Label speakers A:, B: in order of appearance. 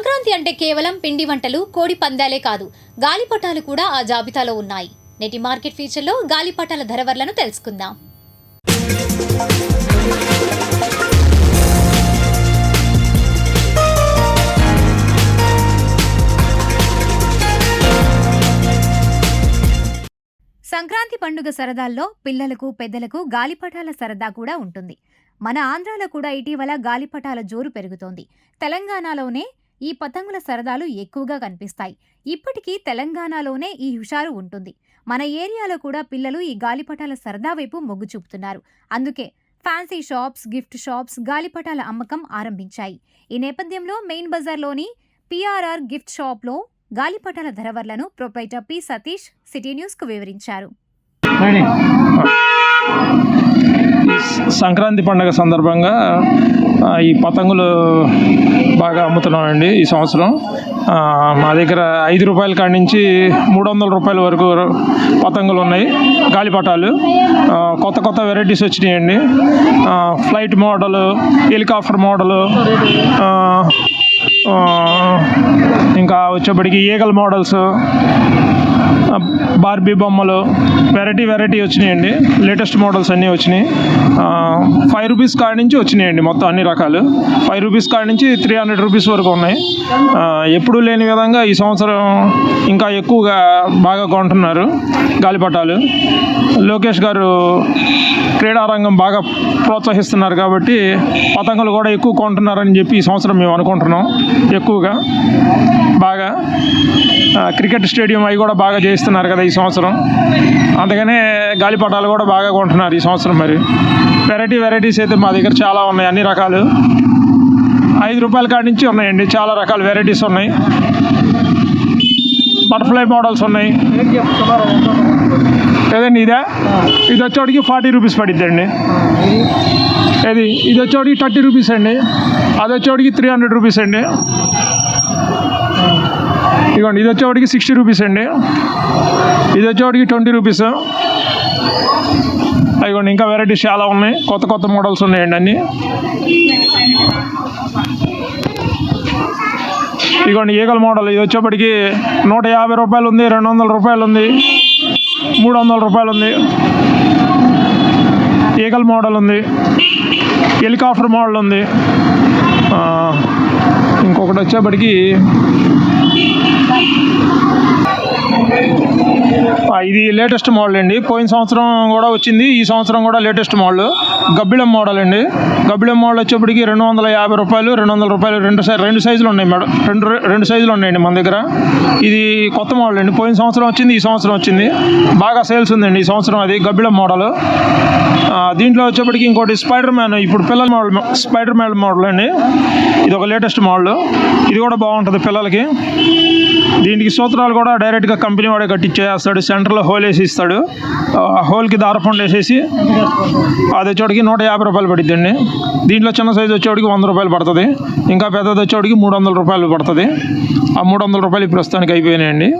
A: సంక్రాంతి అంటే కేవలం పిండి వంటలు కోడి పందాలే కాదు. గాలిపటాలు కూడా ఆ జాబితాలో ఉన్నాయి. నేటి మార్కెట్ ఫీచర్లో గాలిపటాల ధరవర్లను తెలుసుకుందాం. సంక్రాంతి పండుగ సరదాల్లో పిల్లలకు పెద్దలకు గాలిపటాల సరదా కూడా ఉంటుంది. మన ఆంధ్రాలో కూడా ఇటీవల గాలిపటాల జోరు పెరుగుతోంది. తెలంగాణలోనే ఈ పతంగుల సరదాలు ఎక్కువగా కనిపిస్తాయి. ఇప్పటికీ తెలంగాణలోనే ఈ హుషారు ఉంటుంది. మన ఏరియాలో కూడా పిల్లలు ఈ గాలిపటాల సరదా వైపు మొగ్గు చూపుతున్నారు. అందుకే ఫ్యాన్సీ షాప్స్ గిఫ్ట్ షాప్స్ గాలిపటాల అమ్మకం ఆరంభించాయి. ఈ నేపథ్యంలో మెయిన్ బజార్లోని పిఆర్ఆర్ గిఫ్ట్ షాప్లో గాలిపటాల ధరవర్లను ప్రొపైటర్ పి సతీష్ సిటీ న్యూస్కు వివరించారు.
B: సంక్రాంతి పండుగ సందర్భంగా ఈ పతంగులు బాగా అమ్ముతున్నామండి ఈ సంవత్సరం. మా దగ్గర ఐదు రూపాయల కాడి నుంచి మూడు వందల రూపాయల వరకు పతంగులు ఉన్నాయి గాలిపటాలు. కొత్త కొత్త వెరైటీస్ వచ్చినాయండి. ఫ్లైట్ మోడలు హెలికాప్టర్ మోడలు ఇంకా వచ్చేప్పటికి ఈగల్ మోడల్స్ బార్బీ బొమ్మలు వెరైటీ వెరైటీ వచ్చినాయండి. లేటెస్ట్ మోడల్స్ అన్నీ వచ్చినాయి. ఫైవ్ రూపీస్ కాడ నుంచి వచ్చినాయండి మొత్తం అన్ని రకాలు. ఫైవ్ రూపీస్ కాడ నుంచి త్రీ హండ్రెడ్ రూపీస్ వరకు ఉన్నాయి. ఎప్పుడూ లేని విధంగా ఈ సంవత్సరం ఇంకా ఎక్కువగా బాగా కొంటున్నారు గాలిపటాలు. లోకేష్ గారు క్రీడారంగం బాగా ప్రోత్సహిస్తున్నారు కాబట్టి పతంగులు కూడా ఎక్కువ కొంటున్నారని చెప్పి ఈ సంవత్సరం మేము అనుకుంటున్నాం ఎక్కువగా. బాగా. క్రికెట్ స్టేడియం అవి కూడా బాగా చేయిస్తున్నారు కదా ఈ సంవత్సరం. అందుకనే గాలిపటాలు కూడా బాగా కొంటున్నారు ఈ సంవత్సరం మరి. వెరైటీ వెరైటీస్ అయితే మా దగ్గర చాలా ఉన్నాయి అన్ని రకాలు. ఐదు రూపాయల కాడి నుంచి ఉన్నాయండి చాలా రకాల వెరైటీస్ ఉన్నాయి. బటర్ఫ్లై మోడల్స్ ఉన్నాయి. ఏదండి ఇదే? ఇది వచ్చేవాడికి ఫార్టీ రూపీస్ పడిద్దండి. ఇది ఇది వచ్చేవాడికి థర్టీ రూపీస్ అండి. అది వచ్చేవాడికి త్రీ హండ్రెడ్ రూపీస్ అండి. ఇదిగోండి ఇది వచ్చేవాడికి సిక్స్టీ రూపీస్ అండి. ఇది వచ్చేవాడికి ట్వంటీ రూపీస్ అదిగోండి ఇంకా వెరైటీస్ చాలా ఉన్నాయి. కొత్త కొత్త మోడల్స్ ఉన్నాయండి అన్నీ. ఇదిగోండి ఈగల మోడల్ ఇది వచ్చేప్పటికి నూట యాభై రూపాయలు ఉంది రెండు వందల రూపాయలు ఉంది మూడు వందల రూపాయలు ఉంది. ఈగల్ మోడల్ ఉంది హెలికాప్టర్ మోడల్ ఉంది. ఇంకొకటి వచ్చేప్పటికి ఆ, ఇది లేటెస్ట్ మోడల్ అండి. పోయిన సంవత్సరం కూడా వచ్చింది. ఈ సంవత్సరం కూడా లేటెస్ట్ మోడల్ గబ్బిళం మోడల్ అండి. గబ్బిళం మోడల్ వచ్చేప్పటికి రెండు వందల యాభై రూపాయలు రెండు వందల రూపాయలు రెండు సై రెండు సైజులు ఉన్నాయి మేడం. రెండు రెండు సైజులు ఉన్నాయండి మన దగ్గర. ఇది కొత్త మోడల్ అండి. పోయిన సంవత్సరం వచ్చింది ఈ సంవత్సరం వచ్చింది. బాగా సేల్స్ ఉందండి ఈ సంవత్సరం అది గబ్బిళం మోడల్ దీంట్లో వచ్చేప్పటికి ఇంకోటి స్పైడర్ మ్యాన్ ఇప్పుడు పిల్లల మోడల్ స్పైడర్ మ్యాన్ మోడల్ అండి. ఇది ఒక లేటెస్ట్ మోడల్ ఇది కూడా బాగుంటుంది పిల్లలకి. దీనికి సూత్రాలు కూడా డైరెక్ట్గా కంపెనీ వాడే కట్టించేస్తాడు. సెంటర్లో హోల్ వేసి ఇస్తాడు. ఆ హోల్కి దారపండు వేసేసి అది వచ్చేటికి నూట యాభై రూపాయలు పడుతుందండి దీంట్లో చిన్న సైజు వచ్చేటికి వంద రూపాయలు పడుతుంది. ఇంకా పెద్దది వచ్చేవాడికి మూడు వందల రూపాయలు పడుతుంది. ఆ మూడు వందల రూపాయలు ప్రస్తుతానికి అయిపోయినాయండి.